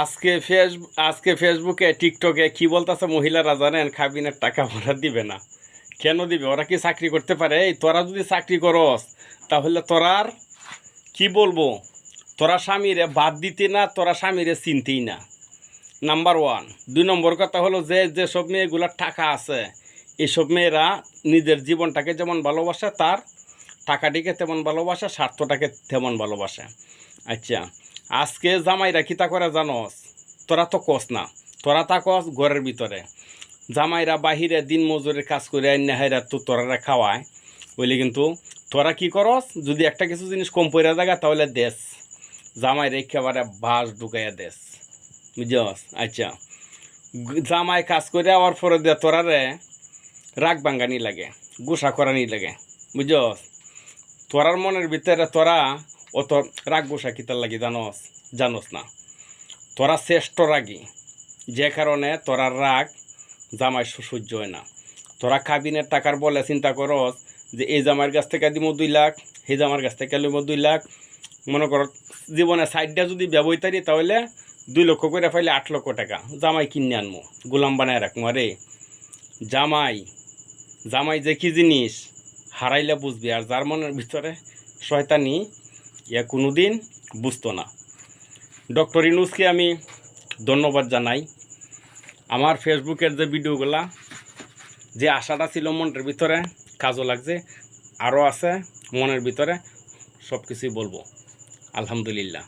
আজকে ফেস আজকে ফেসবুকে, টিকটকে কি বলতেছে মহিলারা জানেন? খাবিনের টাকা ওরা দিবে না। কেন দিবে? ওরা কি চাকরি করতে পারে? এই তোরা যদি চাকরি করস, তাহলে তোরার কি বলব? তোরা স্বামীরে বাদ দিতে না, তোরা স্বামীরে চিনতেই না। নাম্বার ওয়ান দুই নম্বর কথা হলো যে, যেসব মেয়েগুলোর টাকা আছে এইসব মেয়েরা নিজের জীবনটাকে যেমন ভালোবাসে, তার টাকাটিকে তেমন ভালোবাসে, স্বার্থটাকে তেমন ভালোবাসে। আচ্ছা আজকে জামাইরা কিতা করে জানস? তোরা তো কস না। তোরা তা কস ঘরের ভিতরে। জামাইরা বাহিরে দিন মজুরের কাজ করে আইনা হাইরা তো তোরা খাওয়ায়। বলি কিন্তু তোরা কি করস? যদি একটা কিছু জিনিস কম পড়ে জায়গা তাহলে দেশ জামাইরা একেবারে বাস ঢুকাইয়া দেশ বুঝছস? আচ্ছা। জামাই কাজ করে আওয়ার পরে দে তোরারে রাগ ভাঙ্গানি লাগে, গুসা করানি লাগে। বুঝছস? তোরার মনের ভিতরে তোরা অত রাগ গুসা কিতার লাগি জানস জানস না। তোরা শ্রেষ্ঠ রাগী, যে কারণে তোরার রাগ জামাই সু- সহ্য হয় না। তোরা কাবিনের টাকার বলে চিন্তা করস যে, এই জামাইয়ের কাছ থেকে দিব দুই লাখ, সেই জামার কাছ থেকে লিব দুই লাখ। মনে কর, জীবনে সাইডটা যদি ব্যবহৃতারি তাহলে দুই লক্ষ করে পাইলে আট লক্ষ টাকা। জামাই কিনে আনব গোলাম বানায় রাখব আরে, জামাই জামাই যে কি জিনিস, হারাইলে বুঝবি। আর যার মনের ভিতরে শয়তানি ইয়া কোনো দিন বুঝতো না। ডক্টর ইনুসকে আমি ধন্যবাদ জানাই। আমার ফেসবুকের যে ভিডিওগুলা, যে আশাটা ছিল মনের ভিতরে, কাজও লাগছে, আরও আছে মনের ভিতরে সব কিছুই বলব। আলহামদুলিল্লাহ।